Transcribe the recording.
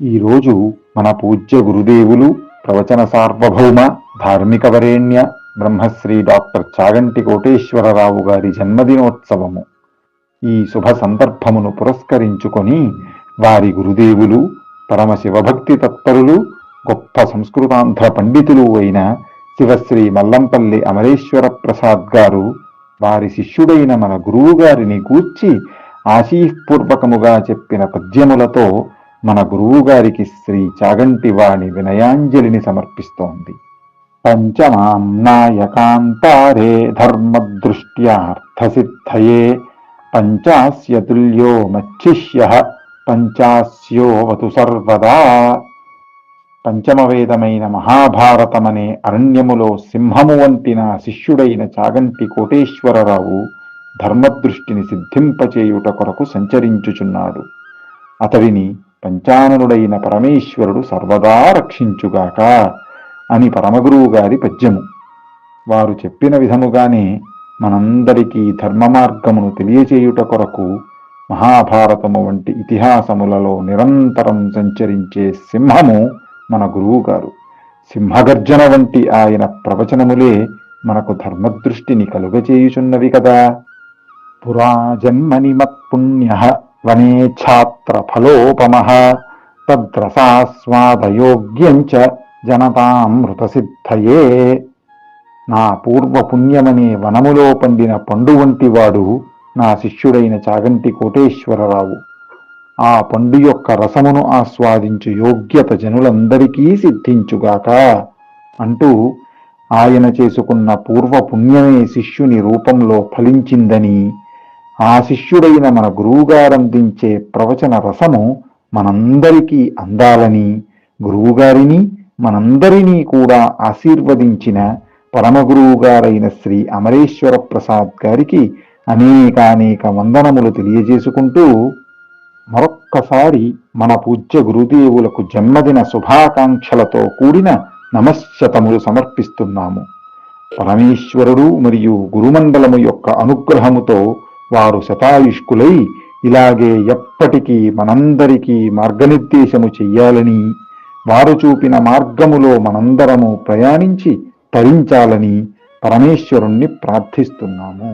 ఈరోజు మన పూజ్య గురుదేవులు ప్రవచన సార్వభౌమ ధార్మిక వరేణ్య బ్రహ్మశ్రీ డాక్టర్ చాగంటి కోటేశ్వరరావు గారి జన్మదినోత్సవము. ఈ శుభ సందర్భమును పురస్కరించుకొని వారి గురుదేవులు పరమ శివభక్తి తత్పరులు గొప్ప సంస్కృతాంధ్ర పండితులు అయిన శివశ్రీ మల్లంపల్లి అమరేశ్వర ప్రసాద్ గారు వారి శిష్యుడైన మన గురువు గారిని గూర్చి ఆశీపూర్వకముగా చెప్పిన పద్యములతో మన గురువుగారికి శ్రీ చాగంటివాణి వినయాంజలిని సమర్పిస్తోంది. పంచమాం నాయకాంతారే ధర్మదృష్ట్యార్థసిద్ధయే పంచాస్య తుల్యో మచ్చిష్య పంచాస్యోవతు సర్వదా. పంచమవేదమైన మహాభారతమనే అరణ్యములో సింహము వంటి నా శిష్యుడైన చాగంటి కోటేశ్వరరావు ధర్మదృష్టిని సిద్ధింపచేయుట కొరకు సంచరించుచున్నాడు. అతడిని పంచాననుడైన పరమేశ్వరుడు సర్వదా రక్షించుగాక అని పరమగురువు గారి పద్యము. వారు చెప్పిన విధముగానే మనందరికీ ధర్మ మార్గమును తెలియచేయుట కొరకు మహాభారతము వంటి ఇతిహాసములలో నిరంతరం సంచరించే సింహము మన గురువుగారు. సింహగర్జన వంటి ఆయన ప్రవచనములే మనకు ధర్మదృష్టిని కలుగచేయుచున్నవి కదా. పురా జన్మని మత్పుణ్య వనే తద్రసాస్వాదయోగ్యం చ తద్రసాస్వాదయోగ్యంచ జనతామృతసిద్ధయే నా పూర్వ పుణ్యమనే వనములో పండిన పండు వంటి వాడు నా శిష్యుడైన చాగంటి కోటేశ్వరరావు ఆ పండు యొక్క రసమును ఆస్వాదించు యోగ్యత జనులందరికీ సిద్ధించుగాక అంటూ ఆయన చేసుకున్న పూర్వ పుణ్యమే శిష్యుని రూపంలో ఫలించిందని ఆ శిష్యుడైన మన గురువుగారందించే ప్రవచన రసము మనందరికీ అందాలని గురువుగారిని మనందరినీ కూడా ఆశీర్వదించిన పరమగురువు గారైన శ్రీ అమరేశ్వర ప్రసాద్ గారికి అనేకానేక వందనములు తెలియజేసుకుంటూ మరొక్కసారి మన పూజ్య గురుదేవులకు జన్మదిన శుభాకాంక్షలతో కూడిన నమశ్శతములు సమర్పిస్తున్నాము. పరమేశ్వరుడు మరియు గురుమండలము యొక్క అనుగ్రహముతో వారు శతాయుష్కులై ఇలాగే ఎప్పటికీ మనందరికీ మార్గనిర్దేశము చెయ్యాలని వారు చూపిన మార్గములో మనందరము ప్రయాణించి తరించాలని పరమేశ్వరుణ్ణి ప్రార్థిస్తున్నాము.